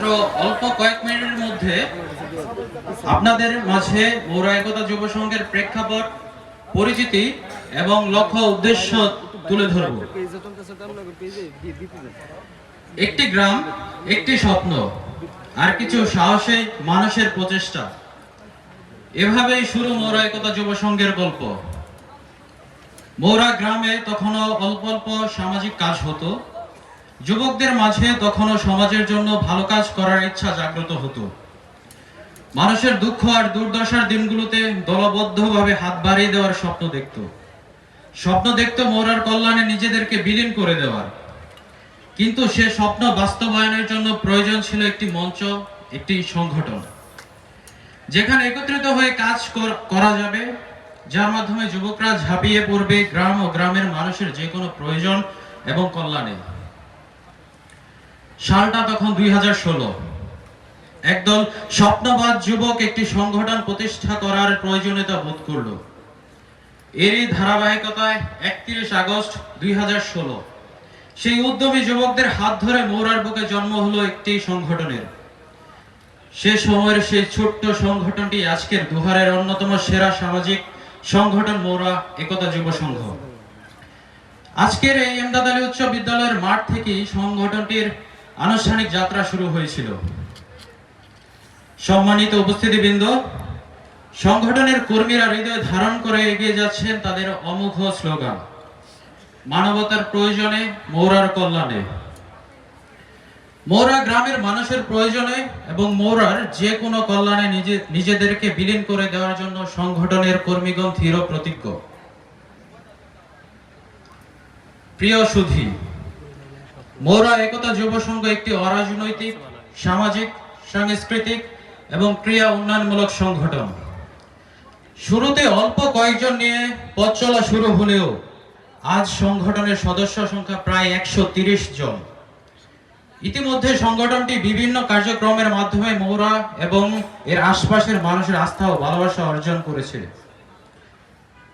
মাত্র অল্প কয়েক মিনিটের মধ্যে আপনাদের মাঝে মৌর একতা যুব সংঘের প্রেক্ষাপট, পরিচিতি এবং লক্ষ্য উদ্দেশ্য তুলে ধরব। একটি গ্রাম, একটি স্বপ্ন, আর কিছু সাহসে মানুষের প্রচেষ্টা। এভাবেই শুরু মৌরা একতা যুব সংঘের গল্প। মৌরা গ্রামে তখনও অল্প অল্প সামাজিক কাজ হতো। যুবকদের মাঝে তখনও সমাজের জন্য ভালো কাজ করার ইচ্ছা জাগ্রত হতো। মানুষের দুঃখ আর দুর্দশার দিনগুলোতে দলবদ্ধভাবে হাত বাড়িয়ে দেওয়ার স্বপ্ন দেখত। স্বপ্ন দেখত মোরার কল্যাণে নিজেদেরকে বিলীন করে দেওয়ার। কিন্তু সে স্বপ্ন বাস্তবায়নের জন্য প্রয়োজন ছিল একটি মঞ্চ, একটি সংগঠন, যেখানে একত্রিত হয়ে কাজ কর- যাবে, যার মাধ্যমে যুবকরা ঝাঁপিয়ে পড়বে গ্রাম ও গ্রামের মানুষের যে কোনো প্রয়োজন এবং কল্যাণে। সালটা তখন দুই হাজার ষোলো। একদল স্বপ্নবাদ যুবক একটি সংগঠন প্রতিষ্ঠা করার প্রয়োজনীয়তা বোধ করল। এরই ধারাবাহিকতায় একত্রিশ আগস্ট দুই হাজার ষোলো। সেই উদ্যমী যুবকদের হাত ধরে মৌরার বুকে জন্ম হলো একটি সংগঠনের। সে সময়ের সেই ছোট্ট সংগঠনটি আজকের দুহারের অন্যতম সেরা সামাজিক সংগঠন মৌরা একতা যুব সংঘ। আজকের এই এমদাদ আলী উচ্চ বিদ্যালয়ের মাঠ থেকেই সংগঠনটির আনুষ্ঠানিক যাত্রা শুরু হয়েছিল। সম্মানিত উপস্থিতিবৃন্দ, সংগঠনের কর্মীরা হৃদয় ধারণ করে এগিয়ে যাচ্ছেন তাদের অমুখ স্লোগান, মানবতার প্রয়োজনে, মৌরার কল্যাণে। মৌরা গ্রামের মানুষের প্রয়োজনে এবং মৌরার যে কোনো কল্যাণে নিজে, নিজেদেরকে বিলীন করে দেওয়ার জন্য সংগঠনের কর্মীগণ দৃঢ় প্রতিজ্ঞ। প্রিয় সুধী মৌরা একতা যুব সংঘ একটি অরাজনৈতিক, সামাজিক, সাংস্কৃতিক এবং ক্রিয়া উন্নয়নমূলক সংগঠন। শুরুতে অল্প কয়েকজন নিয়ে পথ চলা শুরু হলেও আজ সংগঠনের সদস্য সংখ্যা প্রায় একশো জন। ইতিমধ্যে সংগঠনটি বিভিন্ন কার্যক্রমের মাধ্যমে মৌরা এবং এর আশপাশের মানুষের আস্থা ও ভালোবাসা অর্জন করেছে।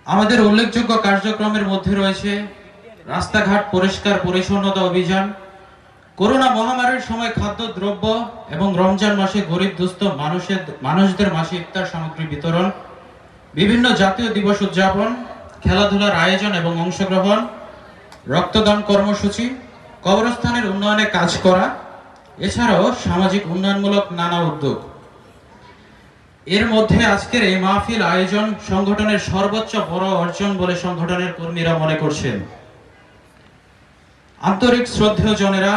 আমাদের উল্লেখযোগ্য কার্যক্রমের মধ্যে রয়েছে রাস্তাঘাট পরিষ্কার পরিচ্ছন্নতা অভিযান, করোনা মহামারীর সময় খাদ্যদ্রব্য এবং রমজান মাসে গরিব দুস্থ মানুষের, মানুষদের মাসে ইফতার সামগ্রী বিতরণ, বিভিন্ন জাতীয় দিবস উদযাপন, খেলাধুলার আয়োজন এবং অংশগ্রহণ, রক্তদান কর্মসূচি, কবরস্থানের উন্নয়নে কাজ করা, এছাড়াও সামাজিক উন্নয়নমূলক নানা উদ্যোগ। এর মধ্যে আজকের এই মাহফিল আয়োজন সংগঠনের সর্বোচ্চ বড় অর্জন বলে সংগঠনের কর্মীরা মনে করছেন। আন্তরিক শ্রদ্ধেয় জনেরা,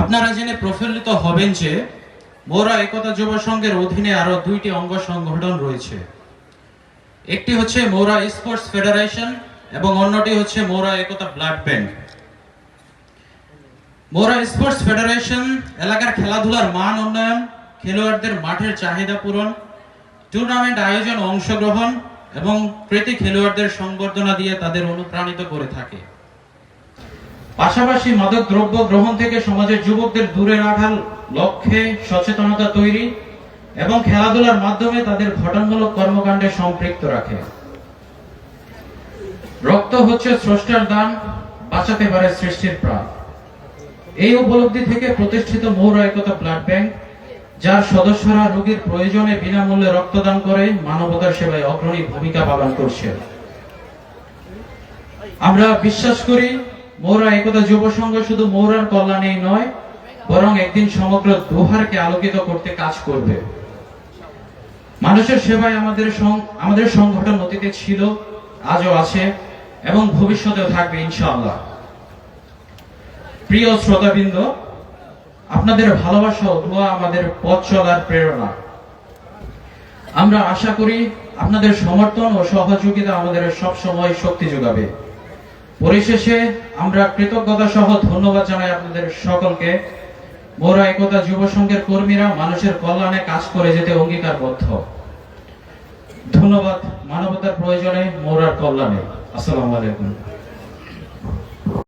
আপনারা জেনে প্রফুল্লিত হবেন যে মোরা একতা যুব সংঘের অধীনে আরও দুইটি অঙ্গ সংগঠন রয়েছে। একটি হচ্ছে মোরা স্পোর্টস ফেডারেশন এবং অন্যটি হচ্ছে Mora Ekta blood bank. Mora sports federation এলাকার খেলাধুলার মান উন্নয়ন, খেলোয়াড়দের মাঠের চাহিদা পূরণ, টুর্নামেন্ট আয়োজন অংশগ্রহণ এবং প্রীতি খেলোয়াড়দের সংবর্ধনা দিয়ে তাদের অনুপ্রাণিত করে থাকে। পাশাপাশি মাদক দ্রব্য গ্রহণ থেকে সমাজের যুবকদের দূরে রাখার লক্ষ্যে সচেতনতা তৈরি এবং খেলাধুলার মাধ্যমে তাদের ঘটনমূলক কর্মকাণ্ডে সম্পৃক্ত রাখে। রক্ত হচ্ছে স্রষ্টার দান, বাঁচাতে পারে সৃষ্টির প্রাণ। এই উপলব্ধি থেকে প্রতিষ্ঠিত মৌর একতা ব্লাড ব্যাংক, যার সদস্যরা রোগীর প্রয়োজনে বিনামূল্যে রক্তদান করে মানবতার সেবায় অগ্রণী ভূমিকা পালন করছে। আমরা বিশ্বাস করি মৌরা একতা যুব সংঘ শুধু মৌরার কল্যাণেই নয়, বরং একদিন সমগ্র দুহারকে আলোকিত করতে কাজ করবে। মানুষের সেবায় আমাদের আমাদের সংগঠন অতীতে ছিল, আজও আছে, এবং ভবিষ্যতেও থাকবে, ইনশাআল্লাহ। প্রিয় শ্রোতাবৃন্দ, আপনাদের ভালোবাসা ও দোয়া আমাদের পথ চলার প্রেরণা। আমরা আশা করি আপনাদের সমর্থন ও সহযোগিতা আমাদের সব সময় শক্তি যোগাবে। পরিশেষে আমরা কৃতজ্ঞতা সহ ধন্যবাদ জানাই আপনাদের সকলকে। মোরা একতা যুব সংঘের কর্মীরা মানুষের কল্যাণে কাজ করে যেতে অঙ্গীকারবদ্ধ। ধন্যবাদ মানবতার প্রয়োজনে মোরার কল্যাণে। আসসালামু আলাইকুম।